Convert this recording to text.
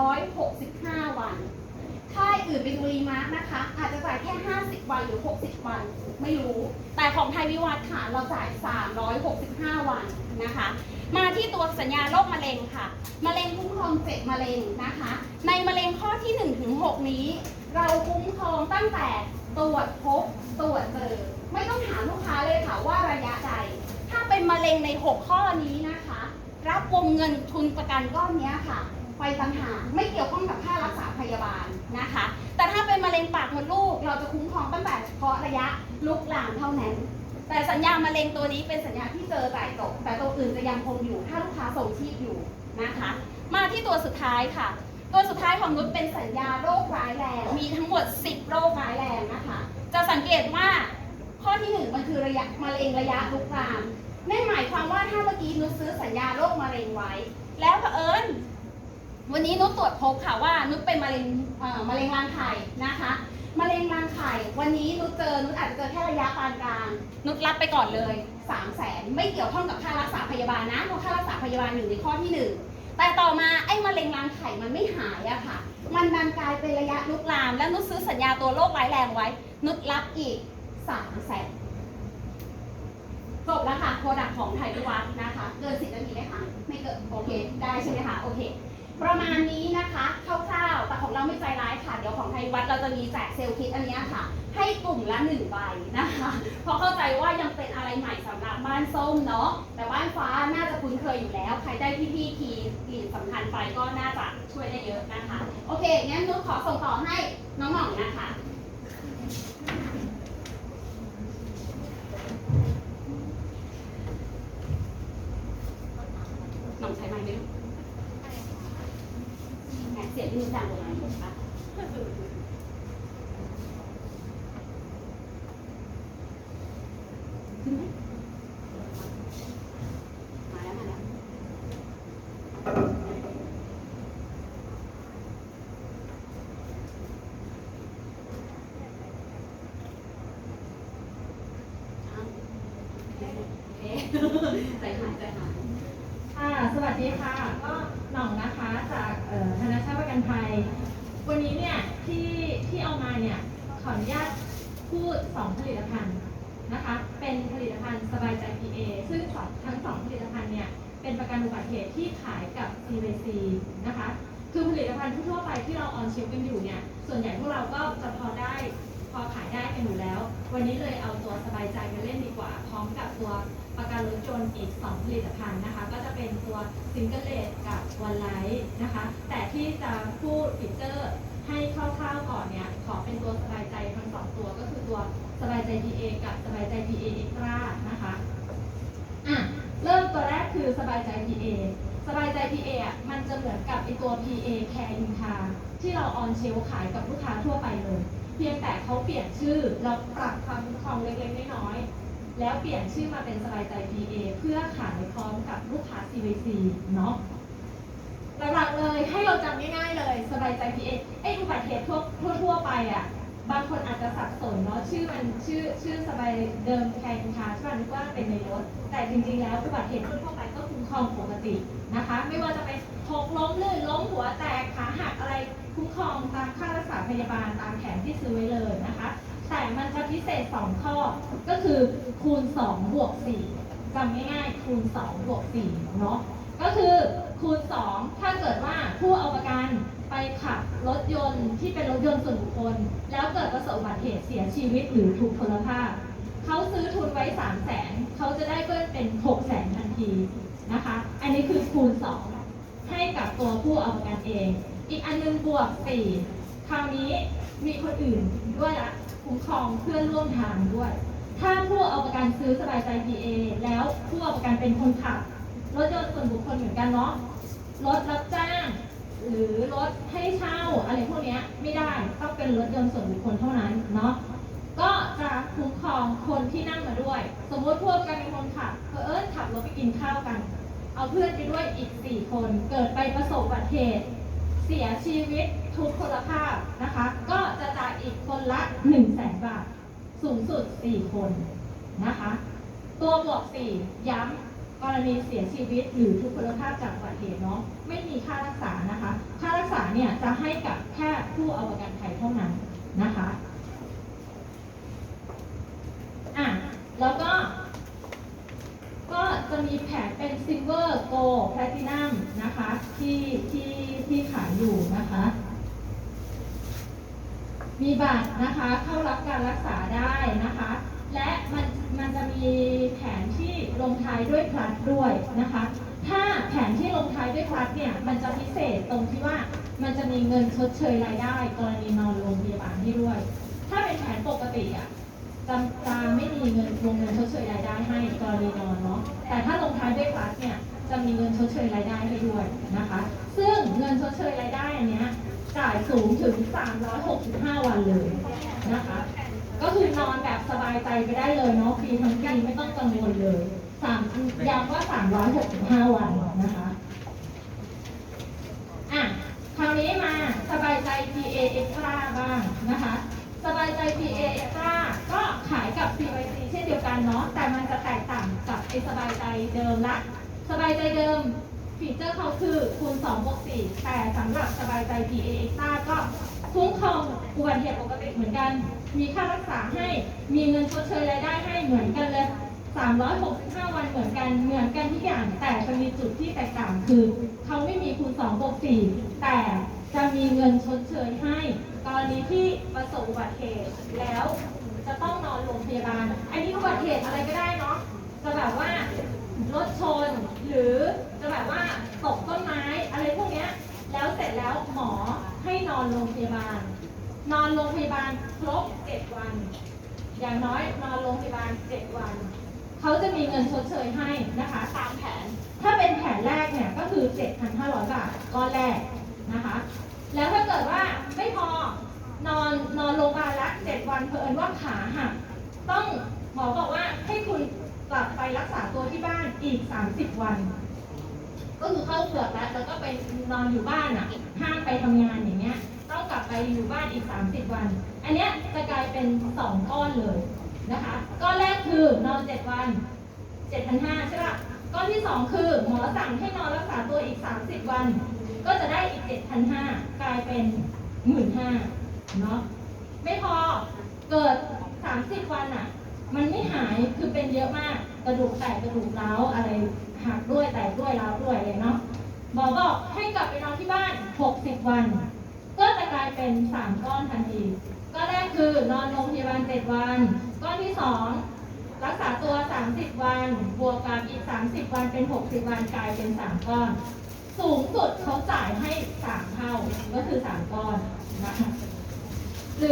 365 วัน ค่ายอื่นเป็นรีมาร์กนะคะ อาจจะจ่ายแค่ 50 วันหรือ 60 วัน ไม่รู้ แต่ของไทยวิวัฒน์ค่ะ เราจ่าย 365 วันนะคะ มาที่ตัวสัญญาโรคมะเร็งค่ะ มะเร็งคุ้มครองเจ็ดมะเร็งนะคะ ในมะเร็งข้อที่ 1 ถึง 6 นี้ เราคุ้มครองตั้งแต่ตรวจพบตรวจเจอ ไม่ต้องถามลูกค้าเลยค่ะว่าระยะใด ถ้าเป็นมะเร็งใน 6 ข้อนี้นะคะ รับวงเงินทุนประกันก้อนนี้ค่ะ ไปต่างหากไม่เกี่ยวข้องกับค่ารักษาพยาบาลนะคะ แต่ถ้าเป็นมะเร็งปากมดลูก เราจะคุ้มครองตั้งแต่เฉพาะระยะลุกลามเท่านั้น แต่สัญญามะเร็งตัวนี้เป็นสัญญาที่เจอจ่ายจบแต่ตัวอื่นจะยังคงอยู่ ถ้าลูกค้าส่งชีพอยู่นะคะ มาที่ตัวสุดท้ายค่ะ ตัวสุดท้ายของนุชเป็นสัญญาโรคร้ายแรง มีทั้งหมด 10 โรคร้ายแรงนะคะ จะสังเกตว่าข้อที่หนึ่งมันคือระยะมะเร็งระยะลุกลามนั่นหมายความว่าถ้าเมื่อกี้นุชซื้อสัญญาโรคมะเร็งไว้ แล้วเผอิญ วันนี้นุชตรวจพบค่ะว่านุชเป็นมะเร็งมะเร็งรังไข่นะคะมะเร็งรังไข่ วันนี้นุชเจอนุชอาจจะเจอแค่ระยะปานกลางนุชรับไปก่อนเลย3 0 0แสนไม่เกี่ยวข้องกับค่ารักษาพยาบาลนะเพราะค่ารักษาพยาบาลอยู่ในข้อที่หนึ่งแต่ต่อมาไอ้มะเร็งรังไข่มันไม่หายอะค่ะ มันดันกลายเป็นระยะลุกลาม แล้วนุชซื้อสัญญาตัวโรคร้ายแรงไว้ นุชรับอีก3 0 0แสนจบแล้วค่ะโปรดักของไทยพิวัฒน์นะคะ เกิน10นาทีไหมคะไม่เกินโอเค ได้ใช่ไหมคะโอเค ประมาณนี้นะคะคร่าวๆแต่ของเราไม่ใจร้ายค่ะ เดี๋ยวของไทยวัดเราจะมีแจกเซลล์คิดอันนี้ค่ะ ให้กลุ่มละหนึ่งใบนะคะ เพราะเข้าใจว่ายังเป็นอะไรใหม่สำหรับบ้านส้มเนาะแต่บ้านฟ้าน่าจะคุ้นเคยอยู่แล้ว ใครได้พี่ๆคีย์กลิ่นสำคัญไปก็น่าจะช่วยได้เยอะนะคะ โอเคงั้นนุชขอส่งต่อให้น้องหน่องนะคะ หน่องใช้ไม้ไหมลูก แหมเสียงนี่ดังกว่าไม้ถูกปะขึ้นไหมมาแล้วมาแล้วอ้าวโอเคใจหายใจหาย ค่ะ สวัสดีค่ะ ก็หน่องนะคะจากเอ่อ ธนาชาติประกันภัย วันนี้เนี่ยที่ที่เอามาเนี่ยขออนุญาตพูด2ผลิตภัณฑ์นะคะเป็นผลิตภัณฑ์สบายใจ PA ซึ่งทั้งสองผลิตภัณฑ์เนี่ยเป็นประกันอุบัติเหตุที่ขายกับ CVC นะคะคือผลิตภัณฑ์ทั่วไปที่เราออนเชลกันอยู่เนี่ยส่วนใหญ่พวกเราก็จะพอได้พอขายได้กันอยู่แล้ว วันนี้เลยเอาตัวสบายใจมาเล่นดีกว่า พร้อมกับตัว ประกันรถยนต์อีก 2 ผลิตภัณฑ์นะคะ ก็จะเป็นตัวซิงเกิลเลสกับวันไลท์นะคะ แต่ที่จะพูดฟีเจอร์ให้คร่าวๆก่อนเนี่ย ขอเป็นตัวสบายใจทั้งสองตัวก็คือตัวสบายใจ PA กับสบายใจ PA Extra นะคะอะเริ่มตัวแรกคือสบายใจ PA สบายใจ PA อะมันจะเหมือนกับไอตัว PA Care in Car ที่เราออนเชลขายกับลูกค้าทั่วไปเลย เพียงแต่เขาเปลี่ยนชื่อเราปรับความคุ้มครองเล็กๆน้อยๆ แล้วเปลี่ยนชื่อมาเป็นสบายใจ PA เพื่อขายพร้อมกับลูกค้า CVC เนาะหลักๆเลยให้เราจำง่ายๆเลยสบายใจ PA ไอ้อุบัติเหตุทั่วทั่วไปอะบางคนอาจจะสับสนเนาะชื่อมันชื่อชื่อสบายเดิมแทนคาใช่ไหมนึกว่าเป็นในรถ แต่จริงๆแล้วอุบัติเหตุทั่วไปก็คุ้มครองปกตินะคะ ไม่ว่าจะเป็นหกล้มลื่นล้มหัวแตกขาหักอะไรคุ้มครองตามค่ารักษาพยาบาลตามแผนที่ซื้อไว้เลยนะคะ แต่มันจะพิเศษ 2 ข้อ ก็คือคูณ 2 บวก 4จำง่ายๆคูณ 2 บวก 4 เนาะก็คือคูณ 2 ถ้าเกิดว่าผู้เอาประกันไปขับรถยนต์ที่เป็นรถยนต์ส่วนบุคคล แล้วเกิดประสบอุบัติเหตุเสียชีวิตหรือถูกพลภาพ เขาซื้อทุนไว้3 0 0แสนเขาจะได้เพิ่มเป็น6 0แสนทันทีนะคะ อันนี้คือคูณ 2 ให้กับตัวผู้เอาประกันเอง อีกอันนึงบวก 4 คราวนี้มีคนอื่นด้วยละคุ้มครองเพื่อนร่วมทางด้วย ถ้าผู้เอาประกันซื้อสบายใจ PA แล้วผู้เอาประกันเป็นคนขับรถยนต์ส่วนบุคคลเหมือนกันเนาะรถรับจ้าง หรือรถให้เช่าอะไรพวกนี้ไม่ได้ต้องเป็นรถยนต์ส่วนบุคคลเท่านั้นเนาะก็จะคุ้มครองคนที่นั่งมาด้วย สมมติพวกกันเป็นคนขับเผอิญขับรถไปกินข้าวกัน เอาเพื่อนไปด้วยอีก 4 คน เกิดไปประสบอุบัติเหตุเสียชีวิตทุกพละภาพนะคะ ก็จะจ่ายอีกคนละ 1 0 0 0 0แสนบาท สูงสุด 4 คนนะคะ ตัวบวก 4 ย้ำกรณีเสียชีวิตหรือทุพพลภาพจากอุบัติเหตุเนาะไม่มีค่ารักษานะคะ ค่ารักษาเนี่ยจะให้กับแค่ผู้เอาประกันภัยเท่านั้นนะคะอะแล้วก็ก็จะมีแผนเป็น Silver Gold Platinum นะคะ ที่ที่ที่ขายอยู่นะคะ มีบัตรนะคะเข้ารับการรักษาได้นะคะ และมันมันจะมีแผนที่ลงท้ายด้วยพลัสด้วยนะคะ ถ้าแผนที่ลงท้ายด้วยพลัสเนี่ยมันจะพิเศษตรงที่ว่ามันจะมีเงินชดเชยรายได้ กรณีนอนโรงพยาบาลให้ด้วย ถ้าเป็นแผนปกติอะจะจะไม่มีเงินวงเงินชดเชยรายได้ให้กรณีนอนเนาะแต่ถ้าลงท้ายด้วยพลัสเนี่ยจะมีเงินชดเชยรายได้ให้ด้วยนะคะ ซึ่งเงินชดเชยรายได้อันเนี้ย จ่ายสูงถึง 365 วันเลยนะคะ ก็คือนอนแบบสบายใจไปได้เลยเนาะปีทั้งปีไม่ต้องกังวลเลยสามย้ำว่า 365 วันนะคะอะคราวนี้มาสบายใจ PA Extra บ้างนะคะ สบายใจ PA Extra ก็ขายกับ CYC เช่นเดียวกันเนาะแต่มันจะแตกต่างกับไอสบายใจเดิมละ สบายใจเดิม ฟีเจอร์เขาคือคูณ2บวก4แต่สำหรับสบายใจ PA Extra ก็คุ้มครองอุบัติเหตุปกติเหมือนกัน มีค่ารักษาให้ มีเงินชดเชยรายได้ให้เหมือนกันเลย 365 วันเหมือนกัน เหมือนกันทุกอย่าง แต่จะมีจุดที่แตกต่างคือ เขาไม่มีคูณ2บวก4แต่จะมีเงินชดเชยให้กรณีที่ประสบอุบัติเหตุแล้วจะต้องนอนโรงพยาบาล อันนี้อุบัติเหตุอะไรก็ได้เนาะ จะแบบว่า รถชน หรือจะแบบว่าตกต้นไม้อะไรพวกเนี้ยแล้วเสร็จแล้วหมอให้นอนโรงพยาบาล นอนโรงพยาบาลครบ7วัน อย่างน้อยนอนโรงพยาบาล7วันเขาจะมีเงินชดเชยให้นะคะ ตามแผน ถ้าเป็นแผนแรกเนี่ยก็คือ 7,500 บาทก้อนแรกนะคะ แล้วถ้าเกิดว่าไม่พอนอนนอนโรงพยาบาลละ7วันเผอิญว่าขาหักต้อง อีก 30 วัน ก็คือเข้าเปลือกแล้วแล้วก็ไปนอนอยู่บ้านอะห้ามไปทำงานอย่างเงี้ยต้องกลับไปอยู่บ้านอีก 30 วัน อันเนี้ยจะกลายเป็น 2 ก้อนเลยนะคะก้อนแรกคือนอน 7 วัน7,500ใช่ป่ะก้อนที่ 2 คือหมอสั่งให้นอนรักษาตัวอีก 30 วัน ก็จะได้อีก 7,500 กลายเป็น 15,000เนาะไม่พอเกิด 30 วันอะ มันไม่หายคือเป็นเยอะมาก กระดูกแตกกระดูกร้าวอะไรหักด้วยแตกด้วยร้าวด้วยเลยเนาะหมอบอกให้กลับไปนอนที่บ้าน 60 วัน ก็จะกลายเป็น 3 ก้อนทันทีก้อนแรกคือนอนโรงพยาบาล 7 วัน ก้อนที่ 2 รักษาตัว 30 วัน บวกกับอีก 30 วันเป็น 60 วันกลายเป็น 3 ก้อน สูงสุดเขาจ่ายให้ 3 เท่าก็คือ 3 ก้อนนะคะ